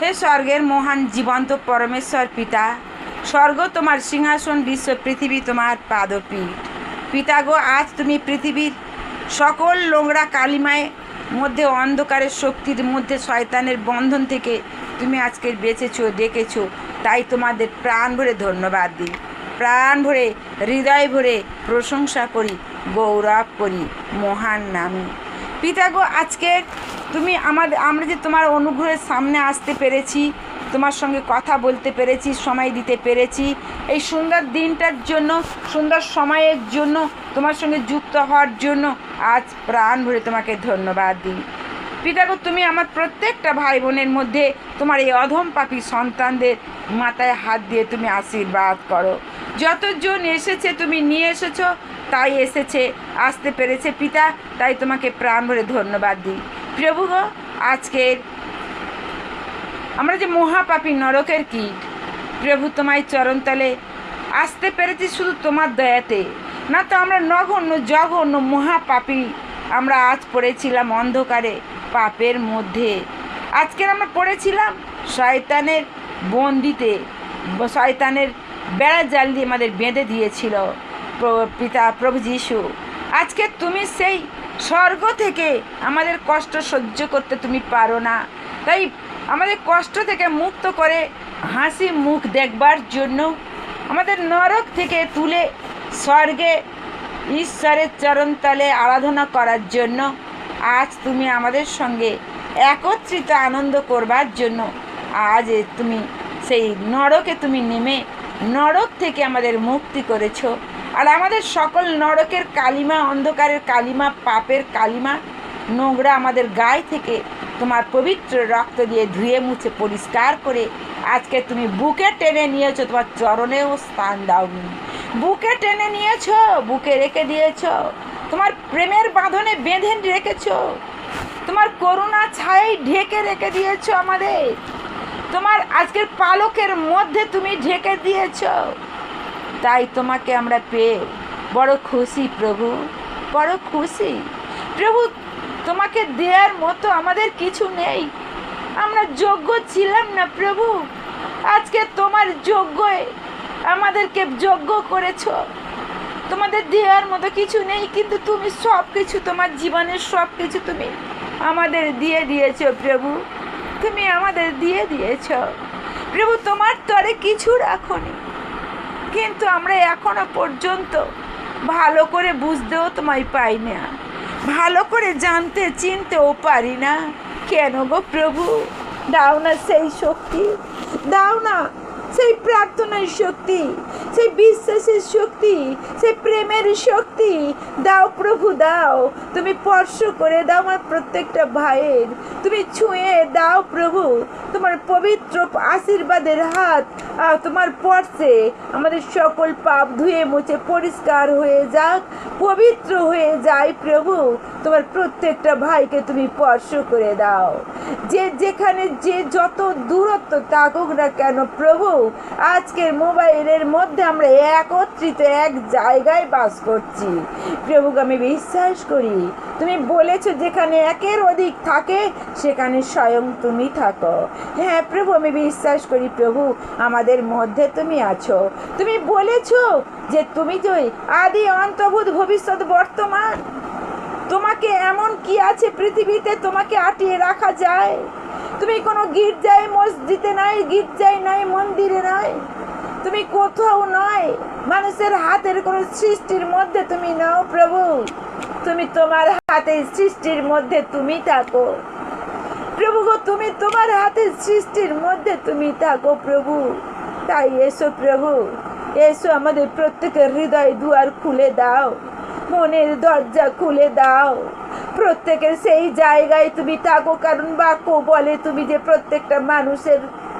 হে স্বর্গের মহান জীবন্ত পরমেশ্বর পিতা, স্বর্গ তোমার সিংহাসন, বিশ্ব পৃথিবী তোমার পাদপীঠ। পিতা গো, আজ তুমি পৃথিবীর সকল নোংরা কালিমায় মধ্যে অন্ধকারের শক্তির মধ্যে শয়তানের বন্ধন থেকে তুমি আজকে বেঁচেছো, ডেকেছো। তাই তোমাদের প্রাণ ভরে ধন্যবাদ দিই। প্রাণ ভরে, হৃদয় ভরে প্রশংসা করি, গৌরব করি মহান নামে। পিতা গো আজকে তুমি আমাদের আমরা যে তোমার অনুগ্রহের সামনে আসতে পেরেছি, তোমার সঙ্গে কথা বলতে পেরেছি, সময় দিতে পেরেছি, এই সুন্দর দিনটার জন্য, সুন্দর সময়ের জন্য, তোমার সঙ্গে যুক্ত হওয়ার জন্য আজ প্রাণ ভরে তোমাকে ধন্যবাদ দিই। পিতাগো, তুমি আমার প্রত্যেকটা ভাই বোনের মধ্যে তোমার এই অধম পাপী সন্তানদের মাথায় হাত দিয়ে তুমি আশীর্বাদ করো। যতজন এসেছে, তুমি নিয়ে এসেছ, তাই এসেছে, আসতে পেরেছে পিতা, তাই তোমাকে প্রাণ ভরে ধন্যবাদ দিই। প্রভু গো, আজকের আমরা যে মহাপাপী নরকের কীট প্রভু তোমায় চরণতলে আসতে পেরেছি শুধু তোমার দয়াতে। না তো আমরা নগণ্য, জঘন্য মহাপাপী আমরা আজ পড়েছিলাম অন্ধকারে পাপের মধ্যে। আজকের আমরা পড়েছিলাম শয়তানের বন্দিতে, শয়তানের বেড়া জাল দিয়ে আমাদের বেঁধে দিয়েছিল পিতা প্রভু যিশু। আজকে তুমি সেই স্বর্গ থেকে আমাদের কষ্ট সহ্য করতে তুমি পারো না। তাই আমাদের কষ্ট থেকে মুক্ত করে হাসি মুখ দেখবার জন্য আমাদের নরক থেকে তুলে স্বর্গে ঈশ্বরের চরণতলে আরাধনা করার জন্য আজ তুমি আমাদের সঙ্গে একত্রিত আনন্দ করবার জন্য আজ তুমি সেই নরকে তুমি নেমে নরক থেকে আমাদের মুক্তি করেছ। আর আমাদের সকল নরকের কালিমা, অন্ধকারের কালিমা, পাপের কালিমা, নোংরা আমাদের গায়ে থেকে তোমার পবিত্র রক্ত দিয়ে ধুয়ে মুছে পরিষ্কার করে আজকে তুমি বুকে টেনে নিয়েছো, তোমার চরণেও স্থান দাওনি। বুকে টেনে নিয়েছো, বুকে রেখে দিয়েছ, তোমার প্রেমের বাঁধনে বেঁধে রেখেছো, তোমার করুণা ছায়াই ঢেকে রেখে দিয়েছ আমাদের। তোমার আজকের পালকের মধ্যে তুমি ঢেকে দিয়েছ। তাই তোমাকে আমরা পেয়ে বড় খুশি, প্রভু। বড় খুশি। প্রভু, তোমাকে দেওয়ার মতো আমাদের কিছু নেই। আমরা যোগ্য ছিলাম না, প্রভু। আজকে তোমার যোগ্যই আমাদেরকে যোগ্য করেছ। তোমাদের দেওয়ার মতো কিছু নেই, কিন্তু তুমি সব কিছু তোমার জীবনের সব কিছু তুমি আমাদের দিয়ে দিয়েছ, প্রভু। তুমি আমাদের দিয়ে দিয়েছ। প্রভু, তোমার তরে কিছু রাখনি কিন্তু আমরা এখনও পর্যন্ত ভালো করে বুঝতেও তোমায় পাই না। ভালো করে জানতে, চিনতেও পারি না। কেন গো প্রভু? দাও না সেই শক্তি। দাও না সেই প্রার্থনার শক্তি। সেই বিশ্বাসের শক্তি সেই প্রেমের শক্তি। দাও প্রভু, দাও। তুমি স্পর্শ করে দাও আমার প্রত্যেকটা ভাইয়ের। তুমি ছুঁয়ে দাও প্রভু তোমার পবিত্র আশীর্বাদের হাত। তোমার পর্শে আমাদের সকল পাপ ধুয়ে মুছে পরিষ্কার হয়ে যাক, পবিত্র হয়ে যায় প্রভু। তোমার প্রত্যেকটা ভাইকে তুমি স্পর্শ করে দাও। যে যেখানে যে যত দূরত্ব থাকুক না কেন প্রভু, আজকের মোবাইলের মধ্যে আমরা একত্রিত এক জায়গায় বাস করছি। প্রভুকে আমি বিশ্বাস করি। তুমি বলেছ যেখানে একের অধিক থাকে, সেখানে স্বয়ং তুমি থাকো। হ্যাঁ প্রভু, আমি বিশ্বাস করি, প্রভু, আমাদের মধ্যে তুমি আছো। তুমি বলেছ যে তুমি যে আদি অন্তভূত ভবিষ্যৎ বর্তমান, তোমাকে এমন কি আছে পৃথিবীতে তোমাকে আটিয়ে রাখা যায়? তুমি কোনো গির্জায় মসজিদে নাই, গির্জায় নাই, মন্দিরে নাই? তুমি কোথাও নয়। মানুষের হাতের কোনো সৃষ্টির মধ্যে তুমি নাও প্রভু। তুমি তোমার হাতে সৃষ্টির মধ্যে তুমি থাকো। প্রভু গো, তুমি তোমার হাতের সৃষ্টির মধ্যে তুমি থাকো প্রভু। তাই এসো প্রভু, এসো আমাদের প্রত্যেকের হৃদয় দুয়ার খুলে দাও। মনের দরজা খুলে দাও। প্রত্যেকের সেই জায়গায় তুমি থাকো, কারণ বাক্য বলে তুমি যে প্রত্যেকটা মানুষের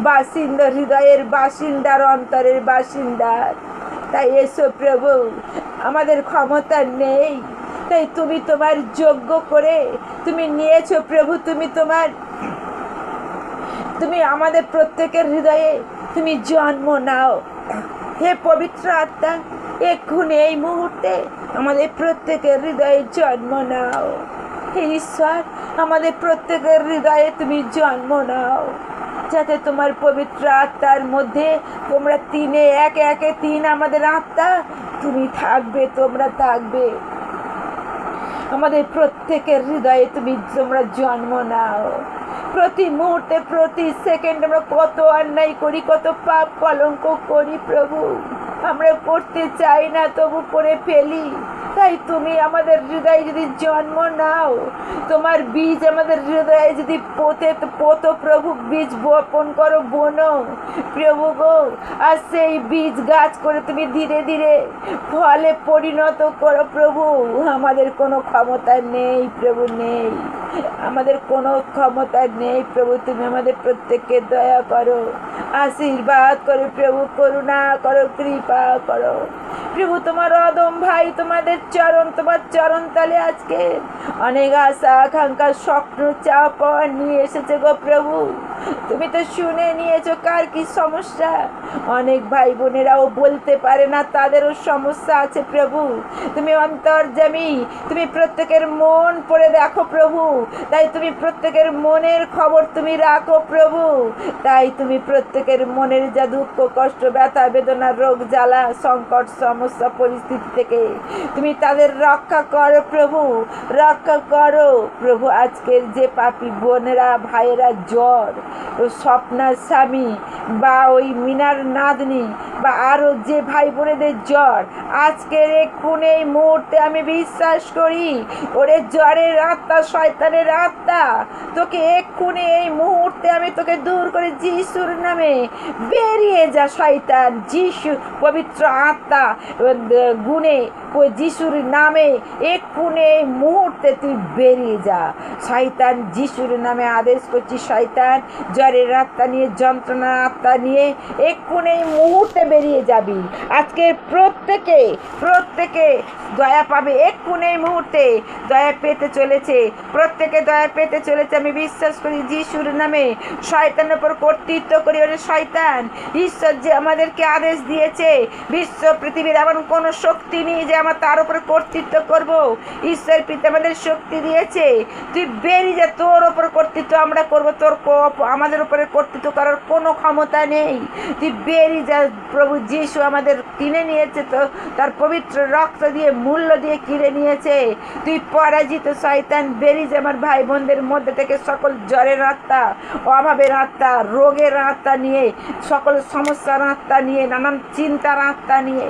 বাসিন্দা, হৃদয়ের বাসিন্দার, অন্তরের বাসিন্দার। তাই এসো প্রভু, আমাদের ক্ষমতা নেই। তাই তুমি তোমার যোগ্য করে তুমি নিয়েছো প্রভু, তুমি তোমার, তুমি আমাদের প্রত্যেকের হৃদয়ে তুমি জন্ম নাও। হে পবিত্র আত্মা, এক্ষুনি এই মুহূর্তে আমাদের প্রত্যেকের হৃদয়ে জন্ম নাও। হে ঈশ্বর, আমাদের প্রত্যেকের হৃদয়ে তুমি জন্ম নাও। যাতে তোমার পবিত্র আত্মার মধ্যে তোমরা তিনে একে একে তিন আমাদের আত্মা, তুমি থাকবে, তোমরা থাকবে। আমাদের প্রত্যেকের হৃদয়ে তুমি তোমরা জন্ম নাও। প্রতি মুহূর্তে, প্রতি সেকেন্ড আমরা কত অন্যায় করি, কত পাপ কলঙ্ক করি প্রভু। আমরা করতে চাই না, তবু করে ফেলি। তাই তুমি আমাদের হৃদয়ে যদি জন্ম নাও, তোমার বীজ আমাদের হৃদয়ে যদি পোতে, পোত প্রভু, বীজ বপন করো, বোনো। প্রভু গো, আর সেই বীজ গাছ করে তুমি ধীরে ধীরে ফলে পরিণত করো প্রভু। আমাদের কোনো ক্ষমতা নেই প্রভু, নেই। আমাদের কোনো ক্ষমতা নেই প্রভু, তুমি আমাদের প্রত্যেককে দয়া করো। আশীর্বাদ করো প্রভু, করুণা করো, কৃপা করো। প্রভু, তোমার অদম ভাই, তোমাদের চরণ, তোমার চরণ তালে আজকে অনেক আশা, আকাঙ্ক্ষা, স্বপ্ন, চাপ নিয়ে এসেছে গো প্রভু। তুমি তো শুনে নিয়েছো কার কি সমস্যা। অনেক ভাই বোনেরাও বলতে পারে না, তাদেরও সমস্যা আছে প্রভু। তুমি অন্তর্জামী তুমি প্রত্যেকের মন পড়ে দেখো প্রভু। তাই তুমি প্রত্যেকের মনের খবর তুমি রাখো প্রভু। তাই তুমি প্রত্যেকের মনের যা দুঃখ, কষ্ট, ব্যথা, বেদনা, রোগ, জ্বালা, সংকট, সমস্যা পরিস্থিতি থেকে। তুমি তাদের রক্ষা করো প্রভু, রক্ষা করো। প্রভু, আজকের যে পাপি বোনেরা, ভাইয়েরা জ্বর ও স্বপ্নার স্বামী বা ওই মিনার নাতনি বা আরও যে ভাই বোনেদের জ্বর, আজকের এক্ষুন এই মুহূর্তে আমি বিশ্বাস করি, ওরে জ্বরের আত্মা, শয়তানের আত্মা, তোকে এক্ষুনি এই মুহূর্তে আমি তোকে দূর করে যিশুর নামে বেরিয়ে যা শয়তান যিশু পবিত্র আত্মা গুণে ওই যিশুর নামে এক্ষুনি এই মুহূর্তে তুই বেরিয়ে যা। শয়তান, যিশুর নামে আদেশ করছি, শয়তান, জ্বরের আত্মা নিয়ে, যন্ত্রণার আত্মা নিয়ে এক্ষুনি এই মুহূর্তে বেরিয়ে যাবি। আজকে প্রত্যেকে প্রত্যেকে দয়া পাবে। এক্ষুনি এই মুহূর্তে দয়া পেতে চলেছে। প্রত্যেকে দয়া পেতে চলেছে। আমি বিশ্বাস করি যিশুর নামে শয়তানের উপর কর্তৃত্ব করি। ওরে শয়তান, ঈশ্বর যে আমাদেরকে আদেশ দিয়েছে, বিশ্ব পৃথিবীর এমন কোনো শক্তি নেই যে আমার তার উপরে কর্তৃত্ব করব। ঈশ্বর পিতা আমাদের শক্তি দিয়েছে। তুই বেরিয়ে যা, তোর ওপর কর্তৃত্ব আমরা করব। তোর আমাদের উপরে কর্তৃত্ব করার কোনো ক্ষমতা নেই। তুই বেরিয়ে যা, প্রভু যিশু আমাদের কিনে নিয়েছে তো, তার পবিত্র রক্ত দিয়ে, মূল্য দিয়ে কিনে নিয়েছে। তুই পরাজিত শয়তান বেরিয়ে যা, আমার ভাই বোনদের মধ্যে থেকে সকল জ্বরের আত্মা, অভাবের আত্মা, রোগের আত্মা নিয়ে, সকল সমস্যার আত্মা নিয়ে, নানান চিন্তার আত্মা নিয়ে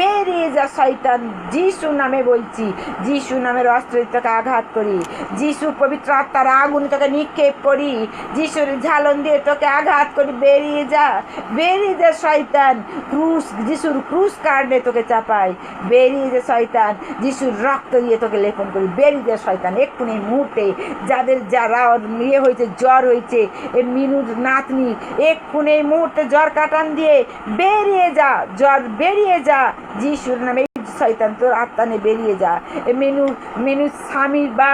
বেরিয়ে যা, শয়তান। যিশু নামে বলছি। যিশু নামের অস্ত্র তোকে আঘাত করি। যিশু পবিত্র আত্মার আগুন তোকে নিক্ষেপ করি। যিশুর ঝালন দিয়ে তোকে আঘাত করি। বেরিয়ে যা বেরিয়ে যা, শয়তান। ক্রুশ, যিশুর ক্রুশ কার্ডে তোকে চাপাই। বেরিয়ে যা, শয়তান। যিশুর রক্ত দিয়ে তোকে লেপন করি। বেরিয়ে যা, শয়তান। এক্ষুনি মুহূর্তে যাদের যারা ইয়ে হয়েছে, জ্বর হয়েছে এ মিনুর নাতনি, এক্ষুনি মুহূর্তে জ্বর কাটান দিয়ে বেরিয়ে যা, জ্বর বেরিয়ে যা। যিশুর নামে শয়তান তোর আত্মানে বেরিয়ে যা। মেনু মেনু স্বামীর বা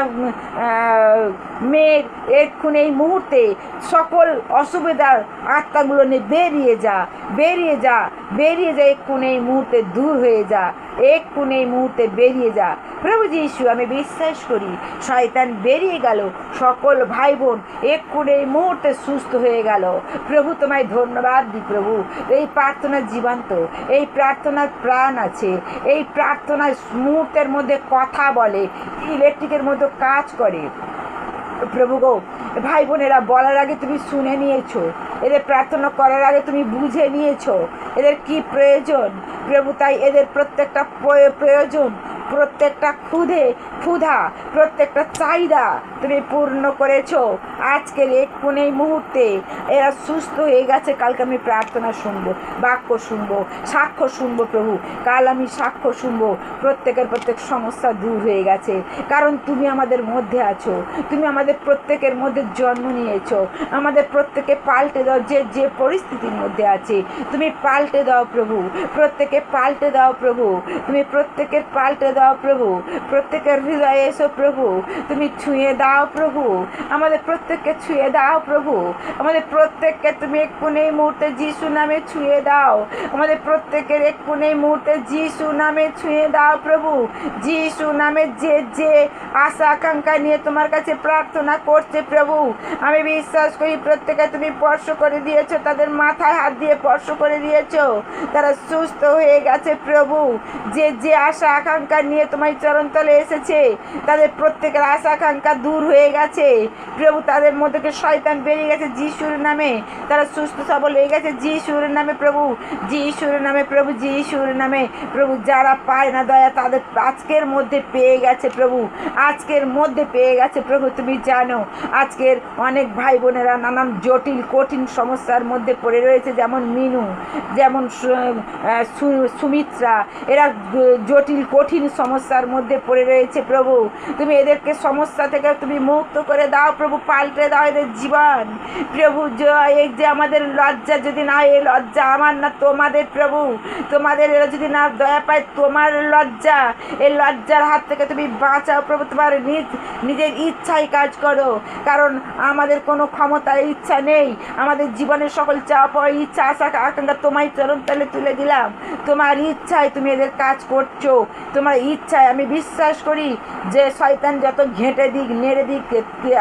মেয়ের এক্ষুন এই মুহূর্তে সকল অসুবিধার আত্মাগুলো নিয়ে বেরিয়ে যা বেরিয়ে যা বেরিয়ে যা, এক্ষুন এই মুহূর্তে দূর হয়ে যা। এক্ষুন এই মুহূর্তে বেরিয়ে যা। প্রভু যিশু, আমি বিশ্বাস করি, শয়তান বেরিয়ে গেল। সকল ভাই বোন এক্ষুন এই মুহূর্তে সুস্থ হয়ে গেল। প্রভু, তোমায় ধন্যবাদ দিই প্রভু। এই প্রার্থনার জীবন্ত, এই প্রার্থনার প্রাণ আছে। এই প্রার্থনার মুহূর্তের মধ্যে কথা বলে, ইলেকট্রিকের মতো কাজ করে। প্রভু গো ভাই বোনেরা, বলার আগে তুমি শুনে নিয়েছো। এদের প্রার্থনা করার আগে তুমি বুঝে নিয়েছো। এদের কি প্রয়োজন? প্রভু, তাই এদের প্রত্যেকটা প্রয়োজন প্রত্যেকটা ক্ষুধে ক্ষুধা, প্রত্যেকটা চাহিদা তুমি পূর্ণ করেছ। আজকের এক্ষুন এই মুহূর্তে এরা সুস্থ হয়ে গেছে, কালকে আমি প্রার্থনা শুনব, বাক্য শুনব, সাক্ষ্য শুনব প্রভু। কাল আমি সাক্ষ্য শুনব, প্রত্যেকের প্রত্যেক সমস্যা দূর হয়ে গেছে। কারণ তুমি আমাদের মধ্যে আছো, তুমি আমাদের প্রত্যেকের মধ্যে জন্ম নিয়েছো। আমাদের প্রত্যেকে পাল্টে দাও যে যে পরিস্থিতির মধ্যে আছে। তুমি পাল্টে দাও প্রভু, প্রত্যেকে পাল্টে দাও প্রভু। তুমি প্রত্যেকের পাল্টে দাও প্রভু। প্রত্যেকের হৃদয়ে এসো প্রভু। তুমি ছুঁয়ে দাও প্রভু। আমাদের প্রত্যেককে ছুঁয়ে দাও প্রভু। আমাদের প্রত্যেককে তুমি এক্ষুনি এই মুহূর্তে যিশু নামে ছুঁয়ে দাও। আমাদের প্রত্যেকের এক্ষুনি এই মুহূর্তে যিশু নামে ছুঁয়ে দাও প্রভু। যিশু নামে যে যে আশা, আকাঙ্ক্ষা নিয়ে তোমার কাছে প্রার্থনা করছে প্রভু। আমি বিশ্বাস করি প্রত্যেকে তুমি স্পর্শ করে দিয়েছ। তাদের মাথায় হাত দিয়ে স্পর্শ করে দিয়েছ। তারা সুস্থ হয়ে গেছে প্রভু। যে যে আশা, আকাঙ্ক্ষা নিয়ে তোমার চরণতলে এসেছে। তাদের প্রত্যেকের আশা আকাঙ্ক্ষা দূর হয়ে গেছে। প্রভু তাদের মধ্যে শয়তান বেরিয়ে গেছে যিশুর নামে। তারা সুস্থ, সবল হয়ে গেছে যিশুর নামে, প্রভু। যিশুর নামে, প্রভু, যিশুর নামে। প্রভু, যারা পায় না দয়া, তাদের আজকের মধ্যে পেয়ে গেছে প্রভু। আজকের মধ্যে পেয়ে গেছে প্রভু, তুমি জানো। আজকের অনেক ভাই বোনেরা নানান জটিল, কঠিন সমস্যার মধ্যে পড়ে রয়েছে, যেমন মিনু, যেমন সুমিত্রা। এরা জটিল, কঠিন সমস্যার মধ্যে পড়ে রয়েছে প্রভু। তুমি এদেরকে সমস্যা থেকে তুমি মুক্ত করে দাও প্রভু, পাল্টে দাও এদের জীবন। প্রভু এই যে আমাদের লজ্জা যদি না, এই লজ্জা আমার না, তোমাদের প্রভু। তোমাদের এরা যদি না দয়া পায়, তোমার লজ্জা। এই লজ্জার হাত থেকে তুমি বাঁচাও প্রভু, তোমার নিজ, নিজের ইচ্ছায় কাজ করো। কারণ আমাদের কোনো ক্ষমতা, ইচ্ছা নেই। আমাদের জীবনের সকল চাপ, ইচ্ছা, আশা, আকাঙ্ক্ষা তোমায় চরণ তালে তুলে দিলাম। তোমার ইচ্ছায় তুমি এদের কাজ করছ। তোমার ইচ্ছায় আমি বিশ্বাস করি যে শয়তান যত ঘেঁটে দিক, নেড়ে দিক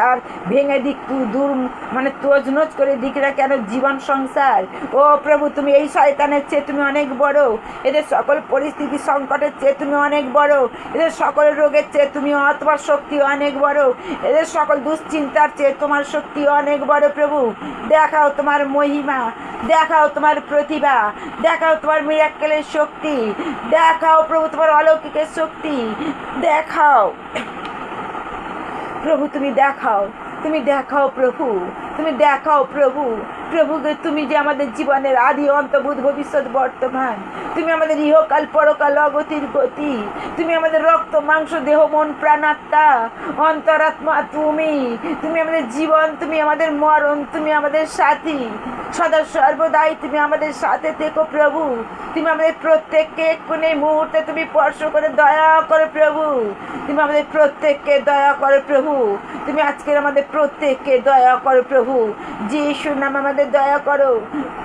আর ভেঙে দিক দূর মানে তোজনোজ করে দিক না কেন জীবন সংসার? ও প্রভু, তুমি এই শয়তানের চেয়ে তুমি অনেক বড়। এদের সকল পরিস্থিতি সংকটের চেয়ে তুমি অনেক বড়। এদের সকল রোগের চেয়ে তুমি তোমার শক্তি অনেক বড়। এদের সকল দুশ্চিন্তার চেয়ে তোমার শক্তি অনেক বড় প্রভু। দেখাও তোমার মহিমা, দেখাও তোমার প্রতিভা, দেখাও তোমার মিরাক্কেলের শক্তি। দেখাও প্রভু তোমার অলৌকিকের শক্তি, দেখাও। প্রভু, তুমি দেখাও। তুমি দেখাও প্রভু। তুমি দেখাও প্রভু। প্রভুকে তুমি যে আমাদের জীবনের আদি অন্তভূত ভবিষ্যৎ বর্তমান। তুমি আমাদের ইহকাল, পরকাল অগতির গতি। তুমি আমাদের রক্ত, মাংস, দেহ, মন প্রাণাত্মা অন্তরাত্মা, তুমি। তুমি আমাদের জীবন, তুমি আমাদের মরণ, তুমি আমাদের সাথী। সদা সর্বদাই তুমি আমাদের সাথে থেকো প্রভু। তুমি আমাদের প্রত্যেককে এক্ষুনি মুহূর্তে তুমি স্পর্শ করে দয়া করো প্রভু। তুমি আমাদের প্রত্যেককে দয়া করো প্রভু। তুমি আজকের আমাদের প্রত্যেককে দয়া করো প্রভু। যিশু নাম আমাদের দয়া করো।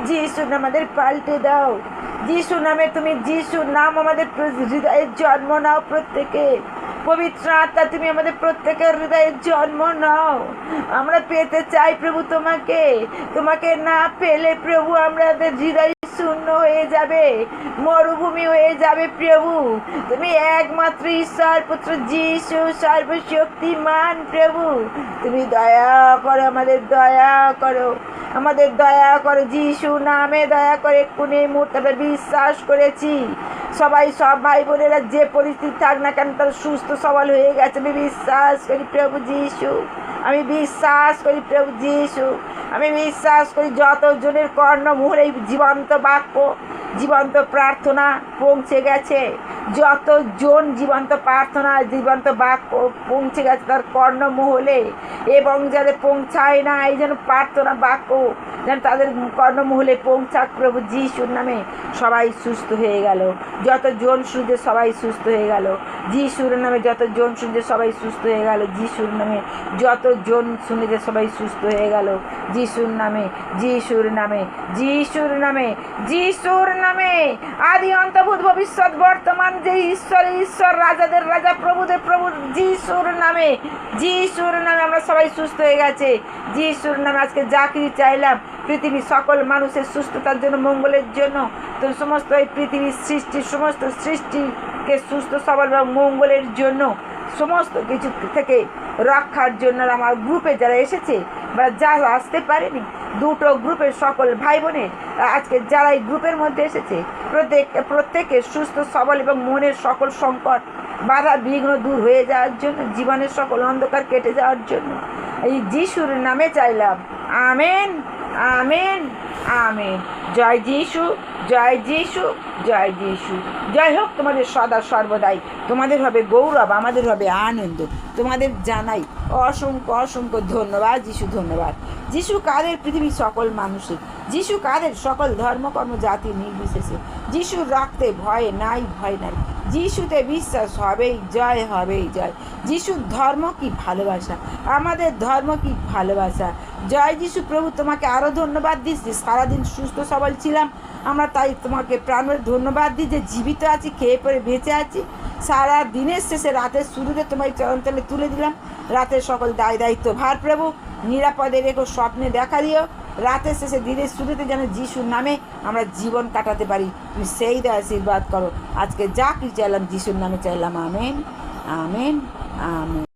যিশু নাম আমাদের পাল্টে দাও। যিশু নামে তুমি যিশু নাম আমাদের প্র- হৃদয়ে জন্ম নাও প্রত্যেকে। পবিত্র আত্মা, তুমি আমাদের প্রত্যেকের হৃদয়ে জন্ম নাও। আমরা পেতে চাই প্রভু তোমাকে। তোমাকে না পেলে প্রভু আমাদের হৃদয় শূন্য হয়ে যাবে, মরুভূমি হয়ে যাবে প্রভু। তুমি একমাত্র ঈশ্বর, পুত্র যিশু, সর্বশক্তিমান প্রভু। তুমি দয়া করো, আমাদের দয়া করো। আমাদের দয়া করো, যিশু নামে দয়া করে কোন মুহূর্তে বিশ্বাস করেছি। সবাই, সব ভাই বোনেরা যে পরিস্থিতি থাক না কেন, তারা সুস্থ সবল হয়ে গেছে। আমি বিশ্বাস করি প্রভু যিশু। আমি বিশ্বাস করি প্রভু যিশু। আমি বিশ্বাস করি যতজনের কর্ণ মুহুরে জীবন্ত বাক্য, জীবন্ত প্রার্থনা পৌঁছে গেছে। যতজন জীবন্ত প্রার্থনা, জীবন্ত বাক্য পৌঁছে গেছে তার কর্ণমহলে এবং যাদের পৌঁছায় না, এই যেন প্রার্থনা বাক্য যেন তাদের কর্ণমহলে পৌঁছাক প্রভু যিশুর নামে সবাই সুস্থ হয়ে গেল। যতজন শুনছে সবাই সুস্থ হয়ে গেল। যিশুর নামে যতজন শুনছে সবাই সুস্থ হয়ে গেল। যিশুর নামে যত জন শুনেছে সবাই সুস্থ হয়ে গেল। যিশুর নামে যিশুর নামে যিশুর নামে যিশুর নামে। আদি অন্তভূত ভবিষ্যৎ বর্তমান যে ঈশ্বর ঈশ্বর রাজাদের রাজা, প্রভুদের প্রভু যিশুর নামে যিশুর নামে আমরা সবাই সুস্থ হয়ে গেছে। যিশুর নামে আজকে চাকরি চাইলাম পৃথিবীর সকল মানুষের সুস্থতার জন্য, মঙ্গলের জন্য। তো সমস্ত এই পৃথিবীর সৃষ্টি, সমস্ত সৃষ্টিকে সুস্থ, সবল এবং মঙ্গলের জন্য সমস্ত কিছু থেকে রক্ষার জন্য আমার গ্রুপে যারা এসেছে, বা যারা আসতে পারেনি, দুটো গ্রুপের সকল ভাই বোনের আজকে যারা এই গ্রুপের মধ্যে এসেছে, প্রত্যেক প্রত্যেকে সুস্থ, সবল এবং মনের সকল সংকট বাধা, বিঘ্ন দূর হয়ে যাওয়ার জন্য, জীবনের সকল অন্ধকার কেটে যাওয়ার জন্য। এই যিশুর নামে চাইলাম। আমেন। Amen amen. জয় যিশু জয় যিশু জয় যিশু। জয় হোক, তোমাদের সদা সর্বদাই। তোমাদের হবে গৌরব, আমাদের হবে আনন্দ। তোমাদের জানাই অসংখ্য অসংখ্য ধন্যবাদ, যিশু ধন্যবাদ। যিশু কাদের? পৃথিবীর সকল মানুষের। যিশু কাদের? সকল ধর্মকর্ম জাতি নির্বিশেষে। যিশুর রক্তে ভয়ে নাই, ভয় নাই। যিশুতে বিশ্বাস হবেই, জয় হবেই, জয়। যিশুর ধর্ম কি ভালোবাসা? আমাদের ধর্ম কি ভালোবাসা? জয় যিশু প্রভু, তোমাকে আরও ধন্যবাদ দিচ্ছি। সারাদিন সুস্থ সবল ছিলাম। আমরা তাই তোমাকে প্রাণের ধন্যবাদ দিই যে জীবিত আছি, খেয়ে পরে বেঁচে আছি। সারা দিনের শেষে রাতের শুরুতে তোমায় চরণতলে তুলে দিলাম। রাতের সকল দায় দায়িত্ব ভার প্রভু, নিরাপদে রেখো স্বপ্নে দেখা দিও। রাতের শেষে দিনের শুরুতে যেন যিশুর নামে আমরা জীবন কাটাতে পারি। তুমি সেই দেয়, আশীর্বাদ করো। আজকে যা কি চাইলাম, যিশুর নামে চাইলাম। Amen amen amen.